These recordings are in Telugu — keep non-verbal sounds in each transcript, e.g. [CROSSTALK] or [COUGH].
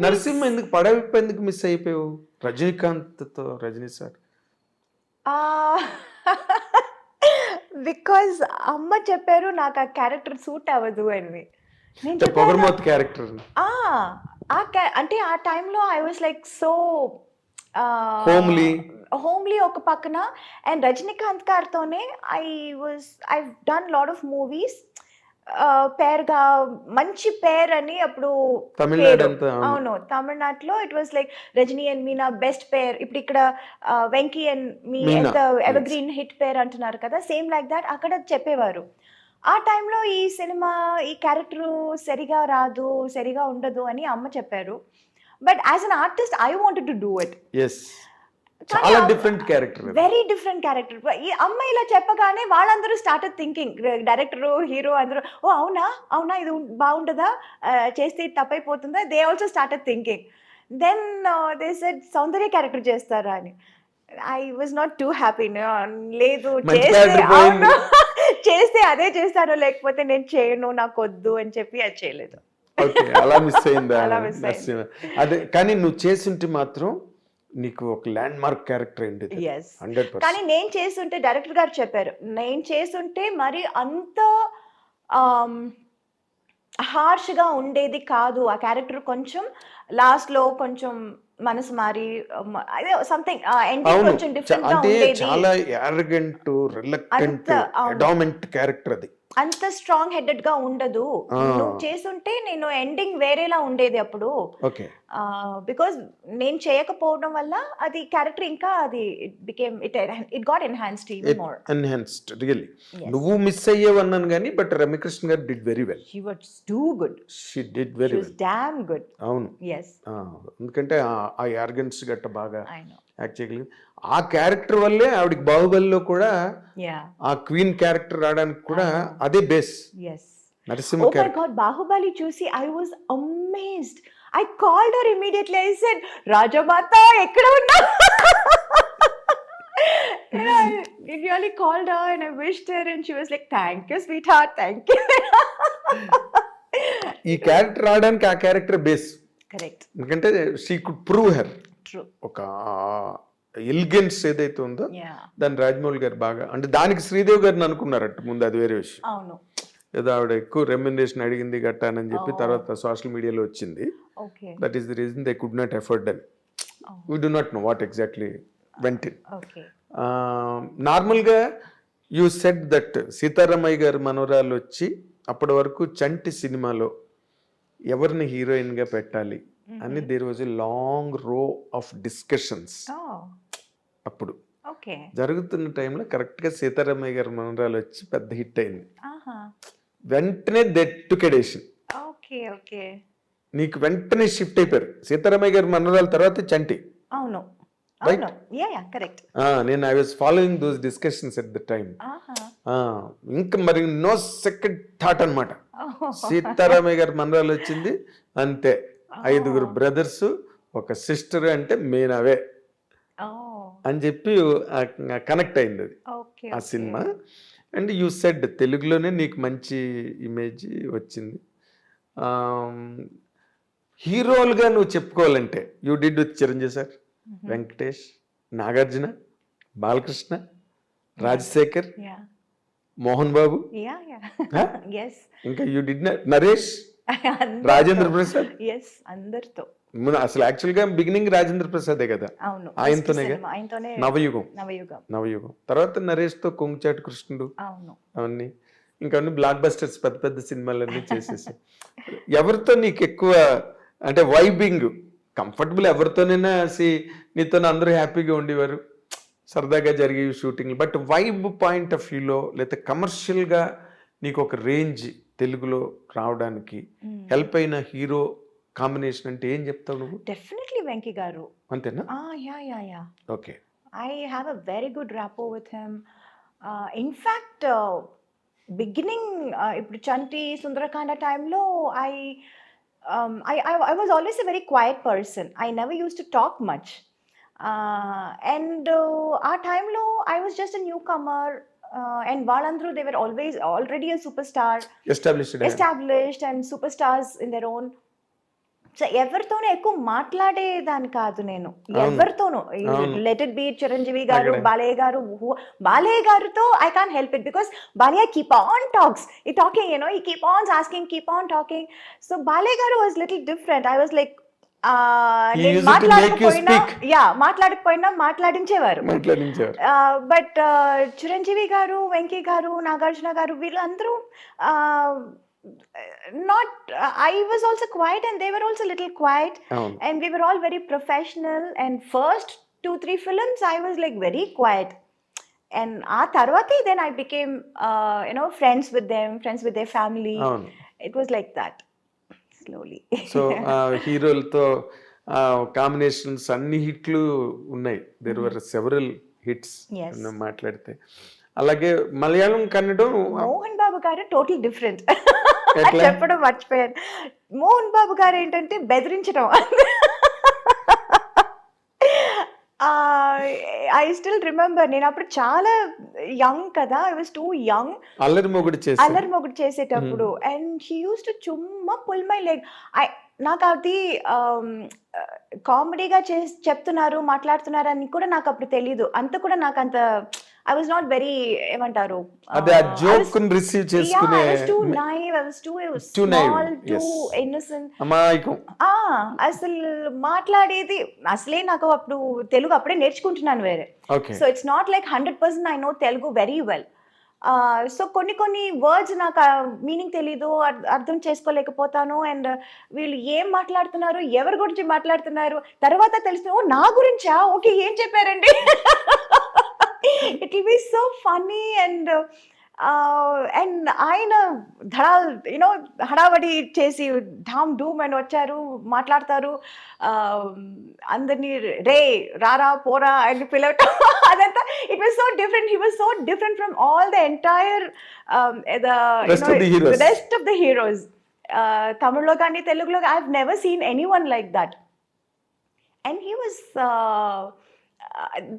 నరసింహ ఎందుకు పడవిప్పు ఎందుకు మిస్ అయిపోయావు? రజనీకాంత్తో రజనీ సార్. బికాజ్ అమ్మ చెప్పారు నాకు ఆ క్యారెక్టర్ సూట్ అవ్వదు అని. పొగరమోత్ క్యారెక్టర్ ఆ అంటే ఆ టైంలో I was like so Homely. Homely ఒక పక్కన. And Rajinikanth గారితోనే I was I done lot of movies పేర్గా మంచి పేర్ అని అప్పుడు అవును. తమిళనాడులో it was like Rajini and Meena best pair ఇప్పుడు ఇక్కడ Venky and me. Evergreen hit pair అంటున్నారు కదా సేమ్ లైక్ దాట్ అక్కడ చెప్పేవారు. ఆ టైంలో ఈ సినిమా ఈ క్యారెక్టర్ సరిగా రాదు సరిగా ఉండదు అని అమ్మ చెప్పారు. But as an artist I wanted to do it చాలా different character very different character ఈ అమ్మ ఇలా చెప్పగానే వాళ్ళందరూ స్టార్టెడ్ థింకింగ్ డైరెక్టర్ హీరో అందరూ ఓ అవునా? అవునా? ఇది బాగుంటుందా? చేస్తే తప్పైపోతుందా? They also started thinking then they said Soundarya character చేస్తారా? అని. I was not too happy లేదు చేస్తే. అవును. [LAUGHS] చేస్తే అదే చేస్తాను లేకపోతే నేను చేయను నాకు వద్దు అని చెప్పి అది చేయలేదు. అలా మిస్ అయిందా? [LAUGHS] అదే కానీ నువ్వు చేస్తుంటే మాత్రం నీకు ఒక ల్యాండ్ మార్క్ క్యారెక్టర్ హండ్రెడ్ కానీ నేను చేస్తుంటే డైరెక్టర్ గారు చెప్పారు. నేను చేస్తుంటే మరి అంత హార్ష్గా ఉండేది కాదు. ఆ క్యారెక్టర్ కొంచెం లాస్ట్లో కొంచెం మనసు మారి అదే సంథింగ్ కొంచెం డిఫరెంట్ అంటే చాలా యారగెంట్ రిలక్టెంట్. అడామెంట్ క్యారెక్టర్ అది. అంత స్ట్రాంగ్ హెడెడ్గా ఉండదు. నువ్వు చేస్తుంటే నేను ఎండింగ్ వేరేలా ఉండేది అప్పుడు. ఓకే. బికాజ్ నేను చేయకపోవడం వల్ల అది క్యారెక్టర్ ఇంకా అది became it it got enhanced even more enhanced really నువ్వు మిస్ అయ్యేవన్నాను కానీ but Ramya Krishna garu did very well she was too good she did she very was well damn good అవును. ఆ, ఎందుకంటే ఆ- ఆ యార్గన్స్ గట్ట బాగా ఐ నో యాక్ట్ చేయగలిగింది ఆ క్యారెక్టర్ వల్లే ఆవిడకి బాహుబలిలో కూడా ఆ క్వీన్ క్యారెక్టర్ రావడానికి కూడా అవును. అదే బేస్. నరసింహ గాడ్ బాహుబలి చూసి I was amazed I called her immediately I said Rajamata ఎక్కడ ఉన్నా I really called her and I wished her and she was like, thank you, sweetheart, thank you. ఈ క్యారెక్టర్ రావడానికి ఆ క్యారెక్టర్ బేస్. Correct. ఎందుకంటే షీ కుడ్ ప్రూవ్ హెర్. ఒక ఎలిగెన్స్ ఏదైతే ఉందో. దాన్ని రాజమౌళి గారు బాగా అంటే దానికి శ్రీదేవి గారిని అనుకున్నారట ముందు అది వేరే విషయం. అవును. ఏదో ఆవిడ ఎక్కువ రెమ్యునరేషన్ అడిగింది గట్టానని చెప్పి Oh. తర్వాత సోషల్ మీడియాలో వచ్చింది. That is the reason they could not afford అని we do not know what exactly వెంట ఇన్ నార్మల్గా యూ సెట్ దట్ సీతారామయ్య గారి మనవరాలు వచ్చి అప్పటి వరకు చంటి సినిమాలో ఎవరిని హీరోయిన్గా పెట్టాలి? అని there was a long row of discussions అప్పుడు. జరుగుతున్న టైంలో కరెక్ట్గా సీతారామయ్య గారి మనవరాలు వచ్చి పెద్ద హిట్ అయింది. వెంటనే దెట్టుకెడేషన్ నీకు వెంటనే షిఫ్ట్ అయిపోయారు. సీతారామయ్య గారి మనవరాల తర్వాత చంటి. అవును. నేను I was following those discussions at the time ఆహా. ఇంకా మరి నో సెకండ్ థాట్ అనమాట సీతారామయ్య గారి మనరాలు వచ్చింది. అంతే. ఐదుగురు బ్రదర్స్ ఒక సిస్టర్ అంటే మెయిన్ అవే అని చెప్పి కనెక్ట్ అయింది అది. ఆ సినిమా. అండ్ యూ సెడ్ తెలుగులోనే నీకు మంచి ఇమేజ్ వచ్చింది. హీరోలుగా నువ్వు చెప్పుకోవాలంటే you did with Chiranjeevi sir Venkatesh Nagarjuna Balakrishna Rajasekhar Mohan Babu. [LAUGHS] ఇంకా you did Naresh Rajendra Prasad? Yes అందరితో. అసలు యాక్చువల్గా బిగినింగ్ రాజేంద్ర ప్రసాదే కదా? అవును ఆయనతోనేగా? సినిమా, ఆయనతోనే నవయుగం. నవయుగం. నవయుగం. తర్వాత నరేష్తో కొంగుచాటు కృష్ణుడు. అవును. అవన్నీ. ఇంకా అన్ని బ్లాక్ బస్టర్స్ పెద్ద పెద్ద సినిమాలన్నీ చేసేసి. [LAUGHS] ఎవరితో నీకు ఎక్కువ అంటే వైబింగ్ కంఫర్టబుల్ ఎవరితోనైనా నీతో అందరూ హ్యాపీగా ఉండేవారు. సరదాగా జరిగే shooting but vibe point of వ్యూలో లేకపోతే కమర్షియల్గా నీకు ఒక రేంజ్ తెలుగులో రావడానికి హెల్ప్ అయిన హీరో కాంబినేషన్ అంటే ఏం చెప్తావు నువ్వు? డెఫినెట్లీ వెంకీ గారు. అంతేనా? ఆ yeah yeah yeah. Okay. I have a very good rapport with him in fact beginning ఇప్పుడు చంటి సుందరకాండ టైంలో I I I was always a very quiet person I never use to talk much and ఆ టైంలో I was just a newcomer and వాళ్ళందరూ they were always already super star established established and superstars in their own. So ఎవరితోనూ ఎక్కువ మాట్లాడేదాన్ని కాదు నేను. ఎవరితోనూ. లెట్ ఇట్ బి చిరంజీవి గారు. బాలయ్య గారు బాలయ్య గారితో I can't help it because Balayya keep on talks he talking you know he keep on asking keep on talking so Balayya గారు was little different I was like yeah మాట్లాడకపోయినా మాట్లాడించేవారు బట్ చిరంజీవి గారు వెంకీ గారు నాగార్జున గారు వీళ్ళందరూ not I was also quiet and they were also little quiet అవును and we were all very professional and first two three films i was like very quiet and ఆ తర్వాతే then i became uh, you know friends with them friends with their family అవును it was like that slowly. So హీరోలతో కాంబినేషన్స్ అన్ని హిట్లు ఉన్నాయి. There were several hits. మాట్లాడితే. అలాగే మలయాళం కన్నడం మోహన్ బాబు గారు టోటల్ డిఫరెంట్? చెప్పడం మర్చిపోయాను. మోహన్ బాబు గారు ఏంటంటే బెదిరించడం. ఐ స్టిల్ రిమెంబర్ నేను అప్పుడు చాలా యంగ్ కదా ఐ వాస్ టూ యంగ్ అల్లరి మొగుడు చేసి అల్లరి మొగుడు చేసేటప్పుడు. అండ్ హీ యూస్ టు చుమ్మా పుల్ మై లెగ్ ఐ నాకు అది కామెడీగా చే చెప్తున్నారు మాట్లాడుతున్నారు అని కూడా నాకు అప్పుడు తెలీదు. అంత కూడా నాకు అంత ఐ వాజ్ నాట్ వెరీ ఏమంటారు అదే ఆ జోక్ రిసీవ్ చేసుకునే too naive I was too Too naive, small too. Innocent అమాయకం ఆ అసలు మాట్లాడేది అసలే నాకు అప్పుడు తెలుగు అప్పుడే నేర్చుకుంటున్నాను వేరే. Okay so it's not like hundred percent I know Telugu very well so కొన్ని కొన్ని వర్డ్స్ నాకు మీనింగ్ తెలీదు అర్- అర్థం చేసుకోలేకపోతాను అండ్ వీళ్ళు ఏం మాట్లాడుతున్నారు ఎవరి గురించి మాట్లాడుతున్నారు తర్వాత తెలిసిన ఓ నా గురించా? ఓకే ఏం చెప్పారండి? [LAUGHS] It will be so funny and and ఆయన ధడాల్ యూనో హడావడి చేసి ఢామ్ డూమ్ అని వచ్చారు మాట్లాడతారు అందరినీ రే రారా పోరా అని పిలవటం [LAUGHS] అదంతా. It was so different he was so different from all the entire Rest of the heroes. Rest of the heroes తమిళ్ళో కానీ తెలుగులో I have never seen anyone like that and he was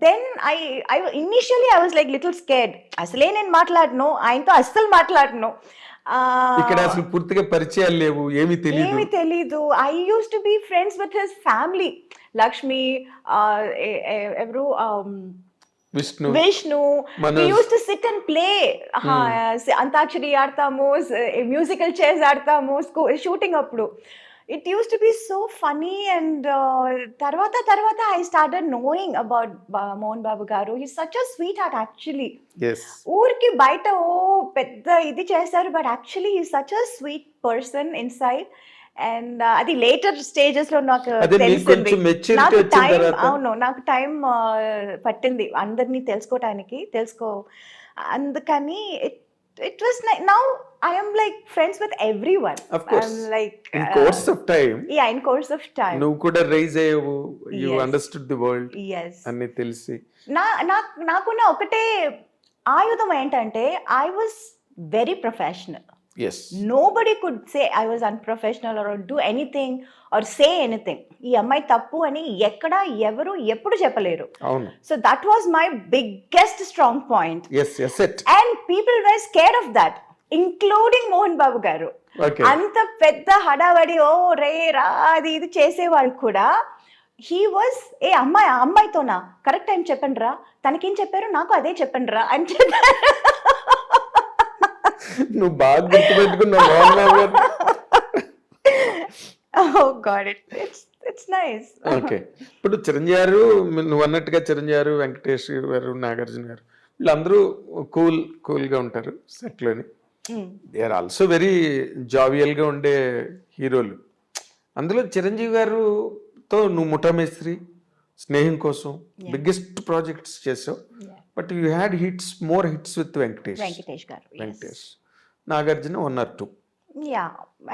then I I initially I was like little scared అసలే నేను మాట్లాడను ఆయనతో అస్సలు మాట్లాడను. ఇక్కడ అసలు పూర్తిగా పరిచయాలు లేవు ఏమీ తెలియదు ఏమి తెలీదు. I use to be friends with his family Lakshmi ఎవరు Vishnu Vishnu. Use to sit and play antakshari ఆడతాము మ్యూజికల్ చైర్స్ ఆడతాము షూటింగ్ అప్పుడు. It use to be so funny and తర్వాత తర్వాత I started knowing about Mohan Babu గారు he such a sweet heart actually ఊరికి బయట ఓ పెద్ద ఇది చేస్తారు but actually he such a sweet person inside and అది లేటర్ స్టేజెస్లో నాకు తెలిసింది. నాకు టైం అవును నాకు టైం పట్టింది. అందరినీ తెలుసుకోవటానికి తెలుసుకో. అందుకని it was now I'm like friends with everyone Of course. Like course of time yeah in course of time నువ్వు కూడా రైజ్ అయ్యావు. You Yes. Understood the world yes అన్ని తెలిసి. నా నాకు నాకున్న ఒకటే ఆయుధం ఏంటంటే I was very professional yes nobody could say I was unprofessional or do anything or say anything ఈ అమ్మాయి తప్పు అని ఎక్కడ ఎవరు ఎప్పుడు చెప్పలేరు. So that was my biggest strong point and people were scare of that including Mohan Babu గారు. అంత పెద్ద హడావడి ఓ రే రా అది ఇది చేసేవాళ్ళు కూడా. హీ వాజ్ ఏ అమ్మాయి అమ్మాయితోనా? కరెక్ట్ టైం చెప్పండి రా. తనకేం చెప్పారు నాకు అదే చెప్పండి రా అని చెప్పారు. నువ్వు బాగా గుర్తుపెట్టుకున్నావు మోహన్ బాబు గారు ఓ god it it's it's nice okay ఇప్పుడు చిరంజీవి గారు నువ్వు అన్నట్టుగా చిరంజీవి గారు వెంకటేష్ గారు నాగార్జున గారు వీళ్ళందరూ కూల్ కూల్గా ఉంటారు సెట్లోని. దే ఆర్ ఆల్సో వెరీ జావియల్గా ఉండే హీరోలు. అందులో చిరంజీవి గారుతో నువ్వు ముఠామేస్త్రి స్నేహం కోసం. బిగ్గెస్ట్ ప్రాజెక్ట్స్ చేసావు. But you had hits more hits with Venkatesh. Venkatesh గారు Venkatesh. Nagarjuna one or two. Yeah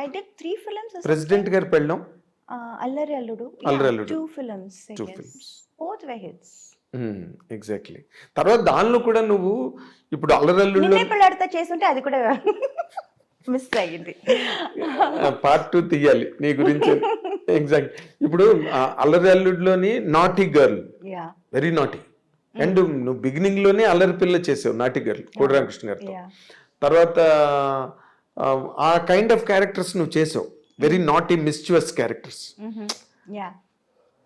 I did three films president గారు పెళ్ళాం. Allari Alludu. Allari Alludu. Two films Two films. Both were hits exactly తర్వాత దానిలో కూడా నువ్వు ఇప్పుడు అల్లరల్లుల్లో నిన్నే పెళ్ళాడితే చేస్తుంటే అది కూడా [LAUGHS] మిస్ అయ్యింది. పార్ట్ టూ తీయాలి. నీ గురించి [LAUGHS] ఎగ్జాక్ట్ ఇప్పుడు Allari అల్లుడిలోని naughty girl yeah very naughty and నువ్వు బిగినింగ్లోనే అల్లరి పిల్ల చేసావు నాటి గర్ల్ కోడి రామకృష్ణ గారితో. తర్వాత ఆ, కైండ్ ఆఫ్ క్యారెక్టర్స్ నువ్వు చేసావు. వెరీ నాట్ ఈ మిస్చువస్ క్యారెక్టర్స్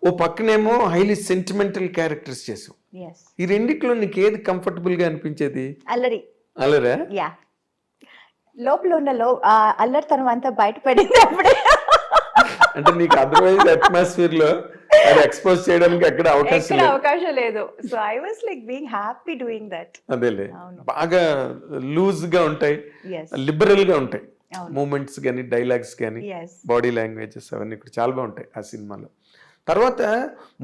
ఓ పక్కనేమో హైలీ సెంటిమెంటల్ క్యారెక్టర్స్ చేసావు. ఈ రెండిట్లో నీకు ఏది comfortable గా అనిపించేది? అల్లరి. అలరా యా లోపల ఉన్న లో ఆ అల్లరితనం అంతా బయటపడింది అప్పుడే. [LAUGHS] అంటే నీకు అదర్వైజ్ అట్మాస్ఫియర్లో అది ఎక్స్పోజ్ చేయడానికి ఎక్కడ అవకాశం లేదు. అవకాశం లేదు. So I was like being happy doing that అదేలే. బాగా లూజ్గా ఉంటాయి. లిబరల్గా ఉంటాయి. మూమెంట్స్ కానీ డైలాగ్స్ కానీ బాడీ లాంగ్వేజెస్ అవన్నీ కూడా చాలా బాగుంటాయి ఆ సినిమాలో. తర్వాత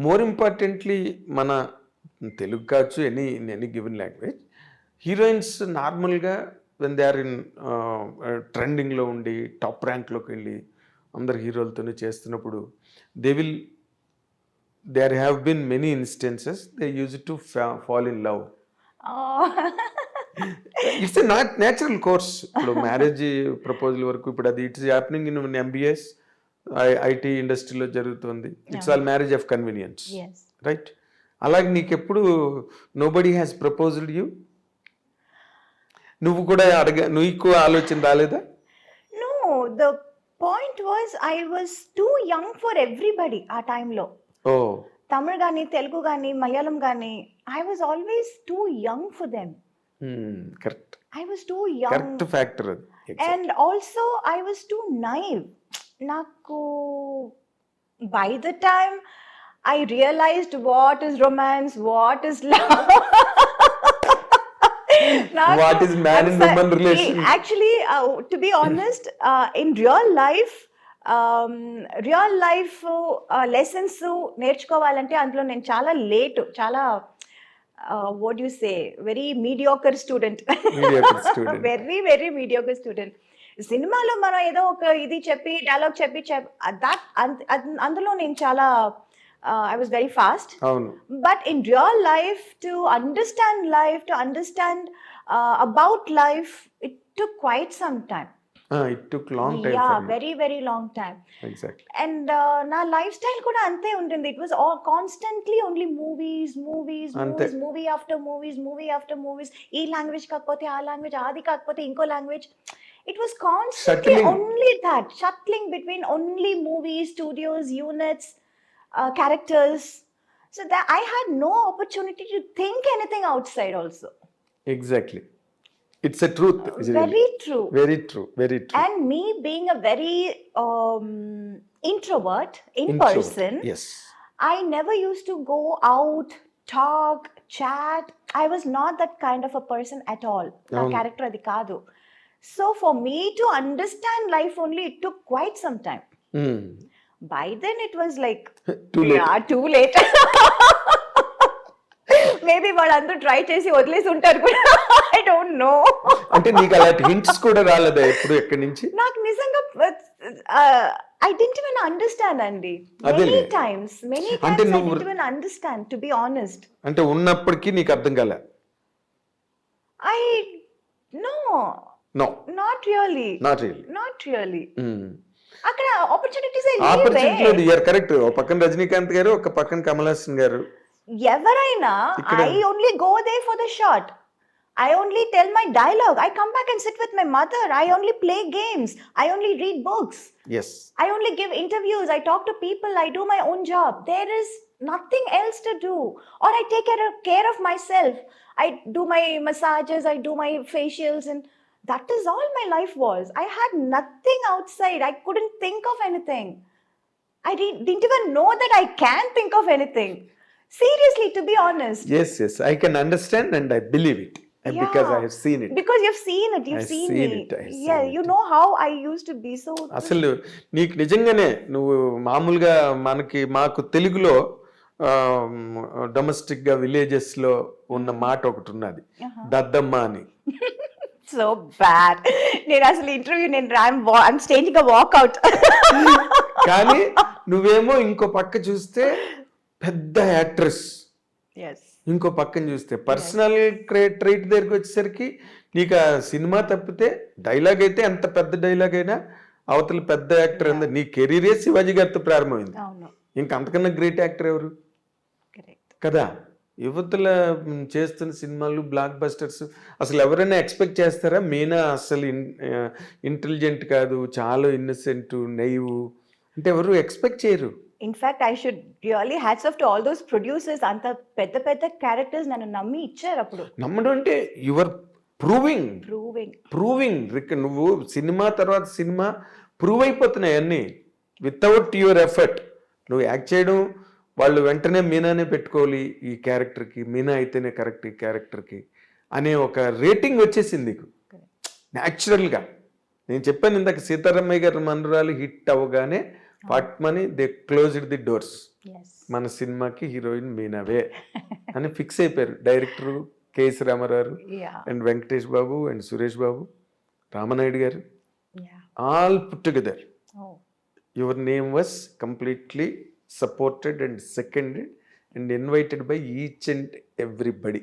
మోర్ ఇంపార్టెంట్లీ మన తెలుగు కావచ్చు any in any given language heroines నార్మల్గా వెన్ దే ఆర్ ఇన్ ట్రెండింగ్లో ఉండి టాప్ ర్యాంక్లోకి వెళ్ళి అందరు హీరోలతోనే చేస్తున్నప్పుడు they will there have been many instances they use to fall in love it's not natural course ఇప్పుడు మ్యారేజ్ ప్రపోజల్ వరకు ఇప్పుడు అది it's happening in MBS IT ఇండస్ట్రీలో జరుగుతుంది. It's all marriage of convenience right అలాగే నీకు ఎప్పుడు nobody has proposed you నువ్వు కూడా అడగ నీకు ఆలోచన రాలేదా? No, the point was I was too young for everybody ఆ టైంలో తమిళ్ కానీ తెలుగు కానీ మలయాళం కానీ I was always too young for them correct I was too young correct factor అది. Exact. And also I was too naive నాకు by the time I realised what is romance what is love What is man and woman relation? Actually to be honest in real life real life lessons నేర్చుకోవాలంటే అందులో నేను చాలా లేట్ చాలా what you say very mediocre student Mediocre student. Very very mediocre student సినిమాలో మనం ఏదో ఒక ఇది చెప్పి డైలాగ్ చెప్పి దట్ అందులో నేను చాలా I was very fast in real life to understand life to understand uh, about life it took quite some time. It took long time yeah very very long time. Exactly and uh, నా లైఫ్ స్టైల్ కూడా అంతే ఉంటుంది. It was all constantly only movies movies. Movies movie after movies movie after movies ఈ లాంగ్వేజ్ కాకపోతే ఆ లాంగ్వేజ్ అది కాకపోతే ఇంకో language it was constantly Shuttling. Only that shuttling between only movies studios units characters so that I had no opportunity to think anything outside also. Exactly it's a truth uh, very true. Very true very true. And me being a very um, introvert in introvert. person yes. I never used to go out talk chat. I was not that kind of a person at all. Na character adi so for me to understand life only it took quite some time. Mm. by then it was like too late. yeah too late. [LAUGHS] Maybe వాళ్ళందరూ ట్రై చేసి వదిలేసి ఉంటారు కూడా. ఐ డోంట్ నో అంటే నీకు అలాంటి హింట్స్ కూడా రాలేదా ఎప్పుడు ఎక్కడి నుంచి? నాకు నిజంగా ఐ డెంట్ ఈవెన్ అండర్స్టాండ్ అండి. మెనీ టైమ్స్ మెనీ అంటే నువ్వు- even understand to be honest అంటే ఉన్నప్పటికీ నీకు అర్థం కాలే? I no no not really not really not really అక్కడ ఆపర్చునిటీస్ ఆపర్చునిటీ లేదు. కరెక్ట్ ఒక పక్కన రజనీకాంత్ గారు ఒక పక్కన కమల్ హాసన్ గారు. ఎవరైనా ఇక్కడ- I only go there for the short I only tell my dialogue I come back and sit with my mother I only play games I only read books yes I only give interviews, I talk to people, I do my own job. There is nothing else to do. Or I take care of, care of myself. I do my massages, I do my facials, and that is all my life was. I had nothing outside. I couldn't think of anything. I re- didn't even know that I can think of anything. Seriously, to be honest. Yes I can understand and I believe it because I Yeah. Have seen it Because you've seen it, you've I've seen, seen me. it, I've yeah, seen you it. know how I used to be so. అసలు నీకు నిజంగానే నువ్వు మామూలుగా మనకి మాకు తెలుగులో డొమెస్టిక్గా విలేజెస్లో ఉన్న మాట ఒకటి ఉన్నది Uh-huh. దద్దమ్మ అని [LAUGHS] సో బ్యాడ్ నేను అసలు ఇంటర్వ్యూ నేను ఐమ్ స్టేజింగ్ వాక్అవుట్ కానీ నువ్వేమో ఇంకో పక్క చూస్తే [LAUGHS] పెద్ద యాక్ట్రెస్. ఇంకో పక్కన చూస్తే పర్సనల్ ట్రైట్ దగ్గరికి వచ్చేసరికి నీకు ఆ సినిమా తప్పితే డైలాగ్ అయితే ఎంత పెద్ద డైలాగ్ అయినా అవతల పెద్ద యాక్టర్ అంద నీ కెరీరే శివాజీ గారితో ప్రారంభమైంది. ఇంక అంతకన్నా గ్రేట్ యాక్టర్ ఎవరు? కదా? యువతల చేస్తున్న సినిమాలు బ్లాక్ బస్టర్స్ అసలు ఎవరైనా ఎక్స్పెక్ట్ చేస్తారా? మీనా అసలు ఇంటెలిజెంట్ కాదు చాలా ఇన్నసెంట్ నైవ్. అంటే ఎవరు ఎక్స్పెక్ట్ చేయరు. In fact I should really hats off to all those producers అంత పెద్ద పెద్ద క్యారెక్టర్స్ నన్ను నమ్మి ఇచ్చారు అప్పుడు. నమ్మడం అంటే యువర్ ప్రూవింగ్ ప్రూవింగ్ ప్రూవింగ్ రిక్ నువ్వు సినిమా తర్వాత సినిమా ప్రూవ్ అయిపోతున్నాయి అన్నీ. వితౌట్ యువర్ ఎఫర్ట్ నువ్వు యాక్ట్ చేయడం వాళ్ళు వెంటనే మీనానే పెట్టుకోవాలి ఈ క్యారెక్టర్కి మీనా అయితేనే కరెక్ట్ ఈ క్యారెక్టర్కి అనే ఒక రేటింగ్ వచ్చేసింది నీకు. న్యాచురల్గా నేను చెప్పాను ఇందాక సీతారామయ్య గారి మనరాలు హిట్ అవ్వగానే money they closed the doors. మన సినిమాకి హీరోయిన్ మీనావే [LAUGHS] అని ఫిక్స్ అయిపోయారు. Director KS Ramarao and Venkatesh Babu and Suresh Babu Ramanaidu గారు all put together your name was completely supported and seconded and invited by each and everybody